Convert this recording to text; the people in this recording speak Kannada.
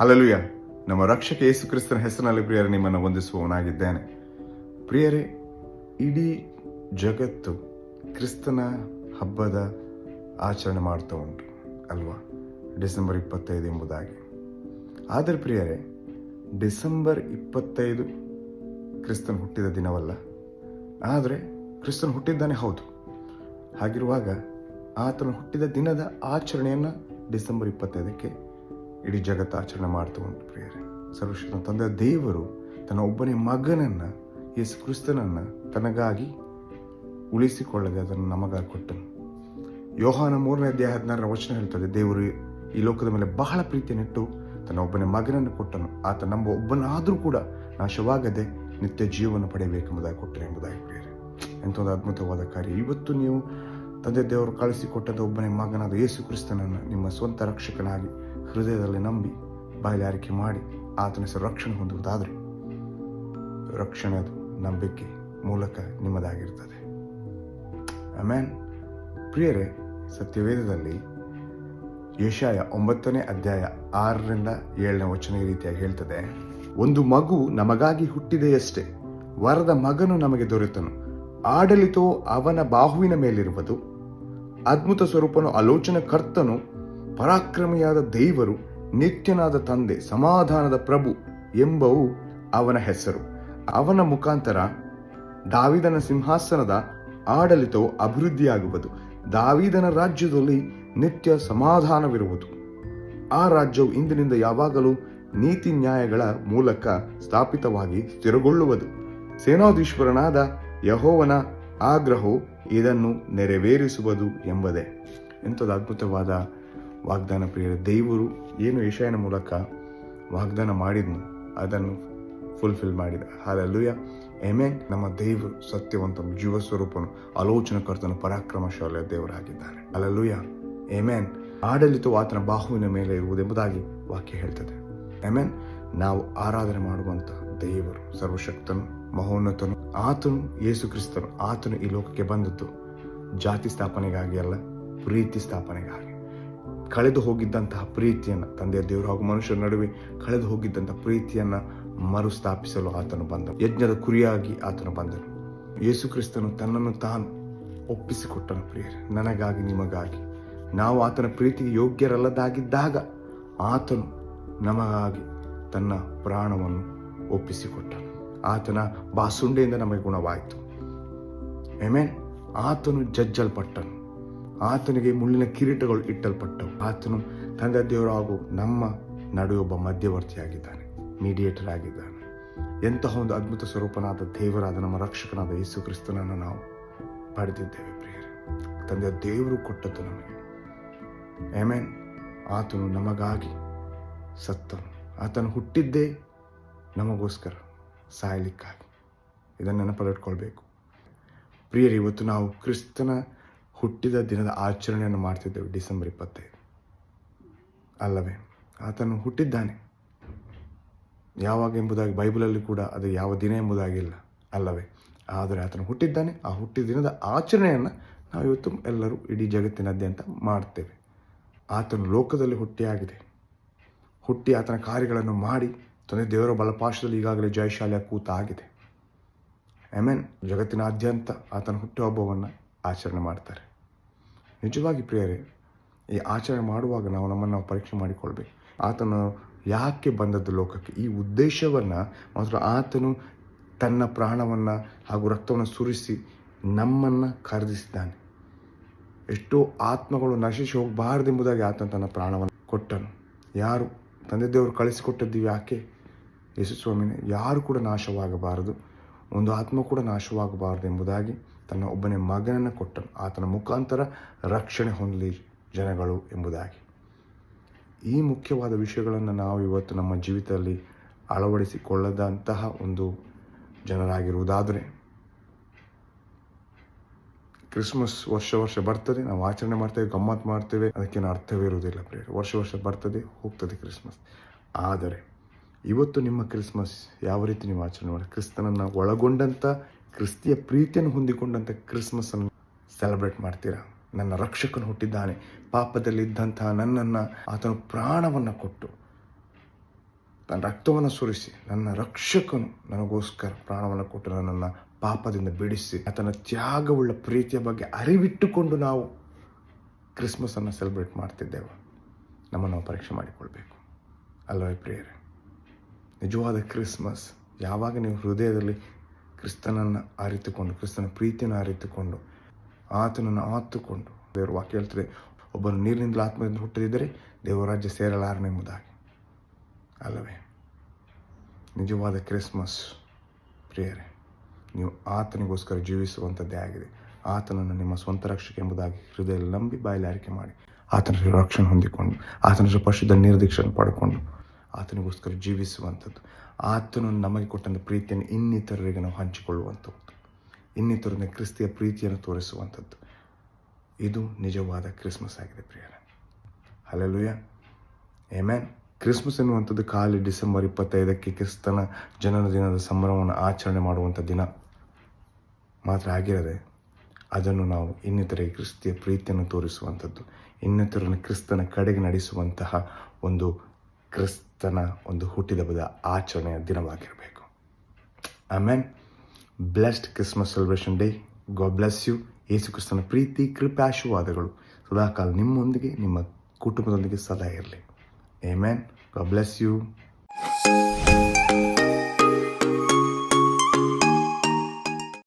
ಹಲಲುಯ ನಮ್ಮ ರಕ್ಷಕ ಯೇಸು ಕ್ರಿಸ್ತನ ಹೆಸರಿನಲ್ಲಿ ಪ್ರಿಯರೇ, ನಿಮ್ಮನ್ನು ವಂದಿಸುವವನಾಗಿದ್ದೇನೆ. ಪ್ರಿಯರೇ, ಇಡೀ ಜಗತ್ತು ಕ್ರಿಸ್ತನ ಹಬ್ಬದ ಆಚರಣೆ ಮಾಡ್ತಾ ಉಂಟು, ಅಲ್ವಾ? ಡಿಸೆಂಬರ್ ಇಪ್ಪತ್ತೈದು ಎಂಬುದಾಗಿ. ಆದರೆ ಪ್ರಿಯರೇ, ಡಿಸೆಂಬರ್ ಇಪ್ಪತ್ತೈದು ಕ್ರಿಸ್ತನ್ ಹುಟ್ಟಿದ ದಿನವಲ್ಲ. ಆದರೆ ಕ್ರಿಸ್ತನ್ ಹುಟ್ಟಿದ್ದಾನೆ, ಹೌದು. ಹಾಗಿರುವಾಗ ಆತನು ಹುಟ್ಟಿದ ದಿನದ ಆಚರಣೆಯನ್ನು ಡಿಸೆಂಬರ್ ಇಪ್ಪತ್ತೈದಕ್ಕೆ ಇಡೀ ಜಗತ್ತು ಆಚರಣೆ ಮಾಡ್ತಾ ಉಂಟು ಪ್ರಿಯರೇ. ಸರ್ವಶ್ರೀನ ತಂದೆ ದೇವರು ತನ್ನ ಒಬ್ಬನೇ ಮಗನನ್ನು, ಯೇಸು ಕ್ರಿಸ್ತನನ್ನು ತನಗಾಗಿ ಉಳಿಸಿಕೊಳ್ಳದೆ ಅದನ್ನು ನಮಗಾಗಿ ಕೊಟ್ಟನು. ಯೋಹಾನ ಮೂರನೇ ಅಧ್ಯಾಯ ಹದಿನಾರರ ವಚನ ಹೇಳ್ತದೆ, ದೇವರು ಈ ಲೋಕದ ಮೇಲೆ ಬಹಳ ಪ್ರೀತಿಯನ್ನಿಟ್ಟು ತನ್ನ ಒಬ್ಬನೇ ಮಗನನ್ನು ಕೊಟ್ಟನು. ಆತ ನಮ್ಮ ಒಬ್ಬನಾದರೂ ಕೂಡ ನಾಶವಾಗದೆ ನಿತ್ಯ ಜೀವನ ಪಡೆಯಬೇಕೆಂಬುದಾಗಿ ಕೊಟ್ಟರು ಎಂಬುದಾಗಿ ಪ್ರಿಯರೇ. ಒಂದು ಅದ್ಭುತವಾದ ಕಾರ್ಯ. ಇವತ್ತು ನೀವು ತಂದೆ ದೇವರು ಕಳಿಸಿಕೊಟ್ಟಂಥ ಒಬ್ಬನೇ ಮಗನಾದ ಯೇಸು ಕ್ರಿಸ್ತನನ್ನು ನಿಮ್ಮ ಸ್ವಂತ ರಕ್ಷಕನಾಗಿ ಹೃದಯದಲ್ಲಿ ನಂಬಿ ಬಾಯಲಾರಿಕೆ ಮಾಡಿ ಆತನ ಹೆಸರು ರಕ್ಷಣೆ ಹೊಂದುವುದಾದರೆ ರಕ್ಷಣೆ ನಂಬಿಕೆ ಮೂಲಕ ನಿಮ್ಮದಾಗಿರ್ತದೆ. ಆಮೇನ್. ಪ್ರಿಯರೇ, ಸತ್ಯವೇದದಲ್ಲಿ ಯಶಾಯ ಒಂಬತ್ತನೇ ಅಧ್ಯಾಯ ಆರರಿಂದ ಏಳನೇ ವಚನ ಈ ರೀತಿಯಾಗಿ ಹೇಳ್ತದೆ, ಒಂದು ಮಗು ನಮಗಾಗಿ ಹುಟ್ಟಿದೆಯಷ್ಟೇ, ವರದ ಮಗನು ನಮಗೆ ದೊರೆತನು. ಆಡಳಿತವು ಅವನ ಬಾಹುವಿನ ಮೇಲಿರುವುದು, ಅದ್ಭುತ ಸ್ವರೂಪನು ಆಲೋಚನ ಕರ್ತನು ಪರಾಕ್ರಮಿಯಾದ ದೇವರು, ನಿತ್ಯನಾದ ತಂದೆ, ಸಮಾಧಾನದ ಪ್ರಭು ಎಂಬವು ಅವನ ಹೆಸರು. ಅವನ ಮುಖಾಂತರ ದಾವಿದನ ಸಿಂಹಾಸನದ ಆಡಳಿತವು ಅಭಿವೃದ್ಧಿಯಾಗುವುದು. ದಾವಿದನ ರಾಜ್ಯದಲ್ಲಿ ನಿತ್ಯ ಸಮಾಧಾನವಿರುವುದು. ಆ ರಾಜ್ಯವು ಇಂದಿನಿಂದ ಯಾವಾಗಲೂ ನೀತಿ ನ್ಯಾಯಗಳ ಮೂಲಕ ಸ್ಥಾಪಿತವಾಗಿ ಸ್ಥಿರಗೊಳ್ಳುವುದು. ಸೇನಾಧೀಶ್ವರನಾದ ಯಹೋವನ ಆಗ್ರಹವು ಇದನ್ನು ನೆರವೇರಿಸುವುದು ಎಂಬುದೇ. ಎಂಥದ್ದು ಅದ್ಭುತವಾದ ವಾಗ್ದಾನ ಪ್ರಿಯರ, ದೇವರು ಏನು ಏಷಾಯನ ಮೂಲಕ ವಾಗ್ದಾನ ಮಾಡಿದ್ನು ಅದನ್ನು ಫುಲ್ಫಿಲ್ ಮಾಡಿದ. ಹಾಲಲ್ಲೂಯ ಎಮೆನ್ ನಮ್ಮ ದೇವರು ಸತ್ಯವಂತ ಜೀವ ಸ್ವರೂಪನು, ಆಲೋಚನಕರ್ತನು ಪರಾಕ್ರಮಶಾಲಿಯ ದೇವರಾಗಿದ್ದಾರೆ. ಅಲ್ಲಲ್ಲೂಯ ಎಮೆನ್ ಆಡಳಿತವು ಆತನ ಬಾಹುವಿನ ಮೇಲೆ ಇರುವುದೆಂಬುದಾಗಿ ವಾಕ್ಯ ಹೇಳ್ತದೆ. ಎಮೆನ್ ನಾವು ಆರಾಧನೆ ಮಾಡುವಂತ ದೇವರು, ಸರ್ವಶಕ್ತನು, ಮಹೋನ್ನತನು, ಆತನು ಯೇಸು ಕ್ರಿಸ್ತನು, ಆತನು ಈ ಲೋಕಕ್ಕೆ ಬಂದದ್ದು ಜಾತಿ ಸ್ಥಾಪನೆಗಾಗಿ ಅಲ್ಲ, ಪ್ರೀತಿ ಸ್ಥಾಪನೆಗಾಗಿ. ಕಳೆದು ಹೋಗಿದ್ದಂತಹ ಪ್ರೀತಿಯನ್ನು ತಂದೆಯ ದೇವರು ಹಾಗೂ ಮನುಷ್ಯರ ನಡುವೆ ಕಳೆದು ಹೋಗಿದ್ದಂಥ ಪ್ರೀತಿಯನ್ನು ಮರುಸ್ಥಾಪಿಸಲು ಆತನು ಬಂದನು. ಯಜ್ಞದ ಕುರಿಯಾಗಿ ಆತನು ಬಂದನು. ಯೇಸು ಕ್ರಿಸ್ತನು ತನ್ನನ್ನು ತಾನು ಒಪ್ಪಿಸಿಕೊಟ್ಟನು ಪ್ರಿಯರೇ, ನನಗಾಗಿ ನಿಮಗಾಗಿ. ನಾವು ಆತನ ಪ್ರೀತಿಗೆ ಯೋಗ್ಯರಲ್ಲದಾಗಿದ್ದಾಗ ಆತನು ನಮಗಾಗಿ ತನ್ನ ಪ್ರಾಣವನ್ನು ಒಪ್ಪಿಸಿಕೊಟ್ಟನು. ಆತನ ಬಾಸುಂಡೆಯಿಂದ ನಮಗೆ ಗುಣವಾಯಿತು. ಎಮೇನ್ ಆತನು ಜಜ್ಜಲ್ಪಟ್ಟನು. ಆತನಿಗೆ ಮುಳ್ಳಿನ ಕಿರೀಟಗಳು ಇಟ್ಟಲ್ಪಟ್ಟವು. ಆತನು ತಂದೆ ದೇವರು ಹಾಗೂ ನಮ್ಮ ನಡುವೆ ಒಬ್ಬ ಮಧ್ಯವರ್ತಿಯಾಗಿದ್ದಾನೆ ಮೀಡಿಯೇಟರ್ ಆಗಿದ್ದಾನೆ. ಎಂತಹ ಒಂದು ಅದ್ಭುತ ಸ್ವರೂಪನಾದ ದೇವರಾದ ನಮ್ಮ ರಕ್ಷಕನಾದ ಯೇಸು ಕ್ರಿಸ್ತನನ್ನು ನಾವು ಪಡೆದಿದ್ದೇವೆ ಪ್ರಿಯರೇ. ತಂದೆ ದೇವರು ಕೊಟ್ಟದ್ದು ನಮಗೆ. ಎಮೆನ್ ಆತನು ನಮಗಾಗಿ ಸತ್ತನು. ಆತನು ಹುಟ್ಟಿದ್ದೇ ನಮಗೋಸ್ಕರ ಸಾಯಲಿಕ್ಕಾಗಿ. ಇದನ್ನು ನೆನಪಲ್ಲಿಟ್ಕೊಳ್ಬೇಕು. ಪ್ರಿಯರಿ, ಇವತ್ತು ನಾವು ಕ್ರಿಸ್ತನ ಹುಟ್ಟಿದ ದಿನದ ಆಚರಣೆಯನ್ನು ಮಾಡ್ತಿದ್ದೇವೆ ಡಿಸೆಂಬರ್ ಇಪ್ಪತ್ತೈದು. ಅಲ್ಲವೇ? ಆತನು ಹುಟ್ಟಿದ್ದಾನೆ. ಯಾವಾಗ ಎಂಬುದಾಗಿ ಬೈಬಲಲ್ಲಿ ಕೂಡ ಅದು ಯಾವ ದಿನ ಎಂಬುದಾಗಿಲ್ಲ ಅಲ್ಲವೇ? ಆದರೆ ಆತನು ಹುಟ್ಟಿದ್ದಾನೆ. ಆ ಹುಟ್ಟಿದ ದಿನದ ಆಚರಣೆಯನ್ನು ನಾವು ಇವತ್ತು ಎಲ್ಲರೂ ಇಡೀ ಜಗತ್ತಿನಾದ್ಯಂತ ಮಾಡ್ತೇವೆ. ಆತನು ಲೋಕದಲ್ಲಿ ಹುಟ್ಟಿಯಾಗಿದೆ. ಹುಟ್ಟಿ ಆತನ ಕಾರ್ಯಗಳನ್ನು ಮಾಡಿ ತಂದೆ ದೇವರ ಬಲಪಾಶದಲ್ಲಿ ಈಗಾಗಲೇ ಜಯಶಾಲಿಯ ಕೂತ ಆಗಿದೆ ಮೀನ್ ಜಗತ್ತಿನಾದ್ಯಂತ ಆತನ ಹುಟ್ಟುಹಬ್ಬವನ್ನು ಆಚರಣೆ ಮಾಡ್ತಾರೆ. ನಿಜವಾಗಿ ಪ್ರಿಯರೇ, ಈ ಆಚರಣೆ ಮಾಡುವಾಗ ನಾವು ನಮ್ಮನ್ನು ನಾವು ಪರೀಕ್ಷೆ ಮಾಡಿಕೊಳ್ಬೇಕು. ಆತನು ಯಾಕೆ ಬಂದದ್ದು ಲೋಕಕ್ಕೆ? ಈ ಉದ್ದೇಶವನ್ನು ಮಾತ್ರ ಆತನು ತನ್ನ ಪ್ರಾಣವನ್ನು ಹಾಗೂ ರಕ್ತವನ್ನು ಸುರಿಸಿ ನಮ್ಮನ್ನು ಖರೀದಿಸಿದ್ದಾನೆ ಎಷ್ಟೋ ಆತ್ಮಗಳು ನಶಿಸಿ ಹೋಗಬಾರದೆಂಬುದಾಗಿ ಆತನು ತನ್ನ ಪ್ರಾಣವನ್ನು ಕೊಟ್ಟನು. ಯಾರು ತಂದೆ ದೇವರು ಕಳಿಸಿಕೊಟ್ಟದ್ದು ಯಾಕೆ? ಯಶಸ್ವಾಮಿನೇ ಸ್ವಾಮಿನೇ, ಯಾರು ಕೂಡ ನಾಶವಾಗಬಾರದು. ಒಂದು ಆತ್ಮ ಕೂಡ ನಾಶವಾಗಬಾರದು ಎಂಬುದಾಗಿ ತನ್ನ ಒಬ್ಬನೇ ಮಗನನ್ನು ಕೊಟ್ಟನು ಆತನ ಮುಖಾಂತರ ರಕ್ಷಣೆ ಹೊಂದಲಿ ಜನಗಳು ಎಂಬುದಾಗಿ. ಈ ಮುಖ್ಯವಾದ ವಿಷಯಗಳನ್ನು ನಾವು ಇವತ್ತು ನಮ್ಮ ಜೀವಿತದಲ್ಲಿ ಅಳವಡಿಸಿಕೊಳ್ಳದಂತಹ ಒಂದು ಜನರಾಗಿರುವುದಾದರೆ ಕ್ರಿಸ್ಮಸ್ ವರ್ಷ ವರ್ಷ ಬರ್ತದೆ, ನಾವು ಆಚರಣೆ ಮಾಡ್ತೇವೆ, ಗಮ್ಮತ್ತು ಮಾಡ್ತೇವೆ, ಅದಕ್ಕೇನು ಅರ್ಥವೇ ಇರುವುದಿಲ್ಲ ಪ್ರಿಯರೇ. ವರ್ಷ ವರ್ಷ ಬರ್ತದೆ, ಹೋಗ್ತದೆ ಕ್ರಿಸ್ಮಸ್. ಆದರೆ ಇವತ್ತು ನಿಮ್ಮ ಕ್ರಿಸ್ಮಸ್ ಯಾವ ರೀತಿ ನೀವು ಆಚರಣೆ ಮಾಡಿ? ಕ್ರಿಸ್ತನನ್ನು ಒಳಗೊಂಡಂಥ ಕ್ರಿಸ್ತಿಯ ಪ್ರೀತಿಯನ್ನು ಹೊಂದಿಕೊಂಡಂಥ ಕ್ರಿಸ್ಮಸ್ಸನ್ನು ಸೆಲೆಬ್ರೇಟ್ ಮಾಡ್ತೀರಾ? ನನ್ನ ರಕ್ಷಕನು ಹುಟ್ಟಿದ್ದಾನೆ. ಪಾಪದಲ್ಲಿದ್ದಂತಹ ನನ್ನನ್ನು ಆತನು ಪ್ರಾಣವನ್ನು ಕೊಟ್ಟು ತನ್ನ ರಕ್ತವನ್ನು ಸುರಿಸಿ, ನನ್ನ ರಕ್ಷಕನು ನನಗೋಸ್ಕರ ಪ್ರಾಣವನ್ನು ಕೊಟ್ಟು ನನ್ನನ್ನು ಪಾಪದಿಂದ ಬಿಡಿಸಿ, ಆತನ ತ್ಯಾಗವುಳ್ಳ ಪ್ರೀತಿಯ ಬಗ್ಗೆ ಅರಿವಿಟ್ಟುಕೊಂಡು ನಾವು ಕ್ರಿಸ್ಮಸನ್ನು ಸೆಲೆಬ್ರೇಟ್ ಮಾಡ್ತಿದ್ದೇವೆ. ನಮ್ಮನ್ನು ನಾವು ಪರೀಕ್ಷೆ ಮಾಡಿಕೊಳ್ಬೇಕು. ಅಲ್ಲವೇ ಪ್ರಿಯರೇ? ನಿಜವಾದ ಕ್ರಿಸ್ಮಸ್. ಯಾವಾಗ ನೀವು ಹೃದಯದಲ್ಲಿ ಕ್ರಿಸ್ತನನ್ನು ಅರಿತುಕೊಂಡು ಕ್ರಿಸ್ತನ ಪ್ರೀತಿಯನ್ನು ಅರಿತುಕೊಂಡು ಆತನನ್ನು ಆತುಕೊಂಡು ದೇವರು ವಾಕ್ಯ ಹೇಳ್ತದೆ, ಒಬ್ಬನು ನೀರಿನಿಂದ ಆತ್ಮದಿಂದ ಹುಟ್ಟದಿದ್ದರೆ ದೇವರಾಜ್ಯ ಸೇರಲಾರನೆಂಬುದಾಗಿ ಅಲ್ಲವೇ? ನಿಜವಾದ ಕ್ರಿಸ್ಮಸ್ ಪ್ರಿಯರೇ, ನೀವು ಆತನಿಗೋಸ್ಕರ ಜೀವಿಸುವಂಥದ್ದೇ ಆಗಿದೆ. ಆತನನ್ನು ನಿಮ್ಮ ಸ್ವಂತ ರಕ್ಷಕ ಎಂಬುದಾಗಿ ಹೃದಯದಲ್ಲಿ ನಂಬಿ ಬಾಯಲಾರಿಕೆ ಮಾಡಿ, ಆತನ ರಕ್ಷಣೆ ಹೊಂದಿಕೊಂಡು, ಆತನ ಪರಿಶುದ್ಧ ನಿರ್ದೀಕ್ಷಣೆ ಪಡ್ಕೊಂಡು ಆತನಿಗೋಸ್ಕರ ಜೀವಿಸುವಂಥದ್ದು. ಆತನು ನಮಗೆ ಕೊಟ್ಟಂಥ ಪ್ರೀತಿಯನ್ನು ಇನ್ನಿತರರಿಗೆ ನಾವು ಹಂಚಿಕೊಳ್ಳುವಂಥದ್ದು. ಇನ್ನಿತರನ್ನ ಕ್ರಿಸ್ತಿಯ ಪ್ರೀತಿಯನ್ನು ತೋರಿಸುವಂಥದ್ದು. ಇದು ನಿಜವಾದ ಕ್ರಿಸ್ಮಸ್ ಆಗಿದೆ ಪ್ರಿಯರ. ಹಲಲುಯ ಏಮ್ಯಾನ್ ಕ್ರಿಸ್ಮಸ್ ಎನ್ನುವಂಥದ್ದು ಖಾಲಿ ಡಿಸೆಂಬರ್ ಇಪ್ಪತ್ತೈದಕ್ಕೆ ಕ್ರಿಸ್ತನ ಜನನ ದಿನದ ಸಂಭ್ರಮವನ್ನು ಆಚರಣೆ ಮಾಡುವಂಥ ದಿನ. ಮಾತ್ರ ಆಗಿರದೆ ಅದನ್ನು ನಾವು ಇನ್ನಿತರಿಗೆ ಕ್ರಿಸ್ತಿಯ ಪ್ರೀತಿಯನ್ನು ತೋರಿಸುವಂಥದ್ದು. ಇನ್ನಿತರನ್ನು ಕ್ರಿಸ್ತನ ಕಡೆಗೆ ನಡೆಸುವಂತಹ ಒಂದು ಕ್ರಿಸ್ತನ ಒಂದು ಹುಟ್ಟಿದಬ್ಬದ ಆಚರಣೆಯ ದಿನವಾಗಿರಬೇಕು. Amen. Blessed Christmas celebration day. God bless you. ಯೇಸು ಕ್ರಿಸ್ತನ ಪ್ರೀತಿ, ಕೃಪೆ, ಆಶೀರ್ವಾದಗಳು ಸದಾಕಾಲ ನಿಮ್ಮೊಂದಿಗೆ, ನಿಮ್ಮ ಕುಟುಂಬದೊಂದಿಗೆ ಸದಾ ಇರಲಿ. ಏ ಮ್ಯಾನ್ ಗೋ ಬ್ಲೆಸ್ you.